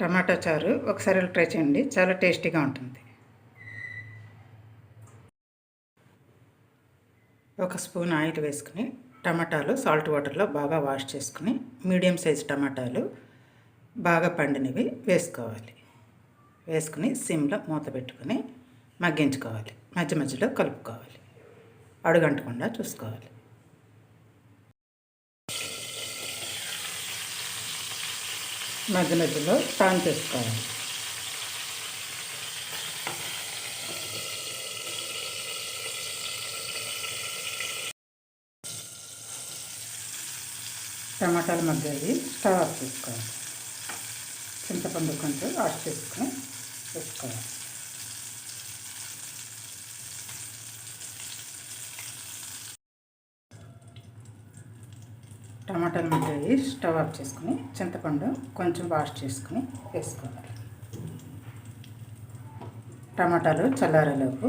టమాటా చారు. ఒకసారి ట్రై చేయండి. చాలా టేస్టీగా ఉంటుంది. ఒక స్పూన్ ఆయిల్ వేసుకుని టమాటాలు సాల్ట్ వాటర్లో బాగా వాష్ చేసుకుని మీడియం సైజ్ టమాటాలు బాగా పండినవి వేసుకోవాలి. వేసుకుని సిమ్లో మూత పెట్టుకుని మగ్గించుకోవాలి. మధ్య మధ్యలో కలుపుకోవాలి. అడుగంటకుండా చూసుకోవాలి. మధ్య మధ్యలో టర్న్ చేసుకోవాలి. టమాటాలు మగ్గేది స్టవ్ ఆఫ్ చేసుకోవాలి చింతపండు కొంచెం వాష్ చేసుకొని వేసుకోవాలి. టమాటాలు మగ్గాయి స్టవ్ ఆఫ్ చేసుకుని చింతపండు కొంచెం వాష్ చేసుకుని వేసుకోవాలి. టమాటాలు చల్లారేలోపు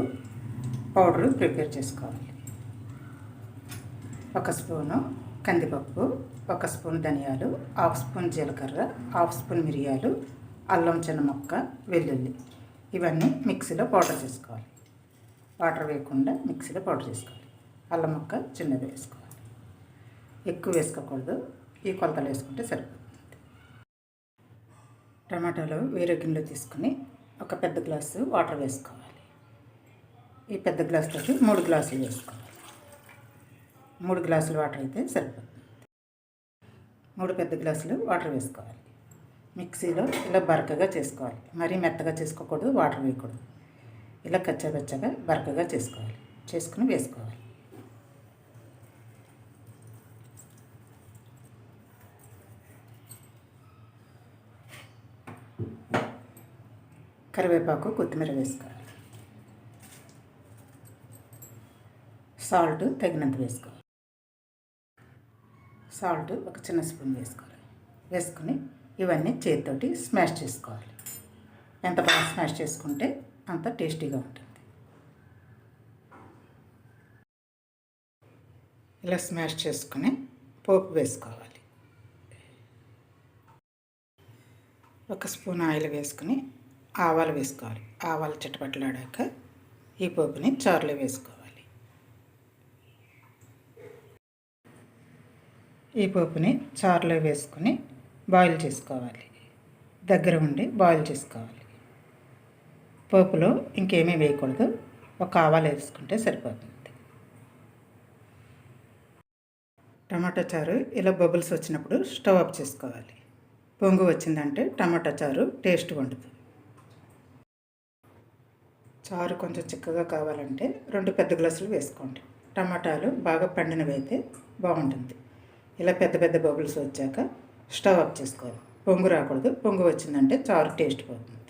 పౌడరు ప్రిపేర్ చేసుకోవాలి. ఒక స్పూను కందిపప్పు ఒక స్పూన్ ధనియాలు హాఫ్ స్పూన్ జీలకర్ర హాఫ్ స్పూన్ మిరియాలు అల్లం చిన్న మొక్క వెల్లుల్లి ఇవన్నీ మిక్సీలో పౌడర్ చేసుకోవాలి. వాటర్ వేయకుండా మిక్సీలో పౌడర్ చేసుకోవాలి. అల్లం మొక్క చిన్నది వేసుకోవాలి. ఎక్కువ వేసుకోకూడదు. ఈ కొలతలు వేసుకుంటే సరిపోతుంది. టమాటాలు వేరే గిన్నెలో తీసుకుని ఒక పెద్ద గ్లాసు వాటర్ వేసుకోవాలి. ఈ పెద్ద గ్లాసులోకి మూడు గ్లాసులు వేసుకోవాలి. మూడు గ్లాసులు వాటర్ అయితే సరిపోతుంది. మూడు పెద్ద గ్లాసులు వాటర్ వేసుకోవాలి. మిక్సీలో ఇలా బరకగా చేసుకోవాలి. మరీ మెత్తగా చేసుకోకూడదు వాటర్ వేయకూడదు. ఇలా కచ్చాబచ్చగా బరకగా చేసుకోవాలి. చేసుకుని వేసుకోవాలి. కరివేపాకు కొత్తిమీర వేసుకోవాలి. సాల్ట్ తగినంత వేసుకోవాలి. సాల్ట్ ఒక చిన్న స్పూన్ వేసుకోవాలి. వేసుకుని ఇవన్నీ చేతితోటి స్మాష్ చేసుకోవాలి. ఎంత బాగా స్మాష్ చేసుకుంటే అంత టేస్టీగా ఉంటుంది. ఇలా స్మాష్ చేసుకుని పోపు వేసుకోవాలి. ఒక స్పూన్ ఆయిల్ వేసుకుని ఆవాలు వేసుకోవాలి. ఆవాలు చిట్టపట్లాడాక ఈ పోపుని చారులో వేసుకోవాలి. ఈ పోపుని చారులో వేసుకొని బాయిల్ చేసుకోవాలి. దగ్గర ఉండి బాయిల్ చేసుకోవాలి. పోపులో ఇంకేమీ వేయకూడదు. ఒక ఆవాలు వేసుకుంటే సరిపోతుంది. టమాటా చారు ఇలా బబుల్స్ వచ్చినప్పుడు స్టవ్ ఆఫ్ చేసుకోవాలి. పొంగు వచ్చిందంటే టమాటా చారు టేస్ట్ వండుతుంది చారు కొంచెం చిక్కగా కావాలంటే రెండు పెద్ద గ్లాసులు వేసుకోండి. టమాటాలు బాగా పండినవి అయితే బాగుంటుంది. ఇలా పెద్ద పెద్ద బబుల్స్ వచ్చాక స్టవ్ ఆఫ్ చేసుకోవాలి. పొంగు రాకూడదు. పొంగు వచ్చిందంటే చారు టేస్ట్ పోతుంది.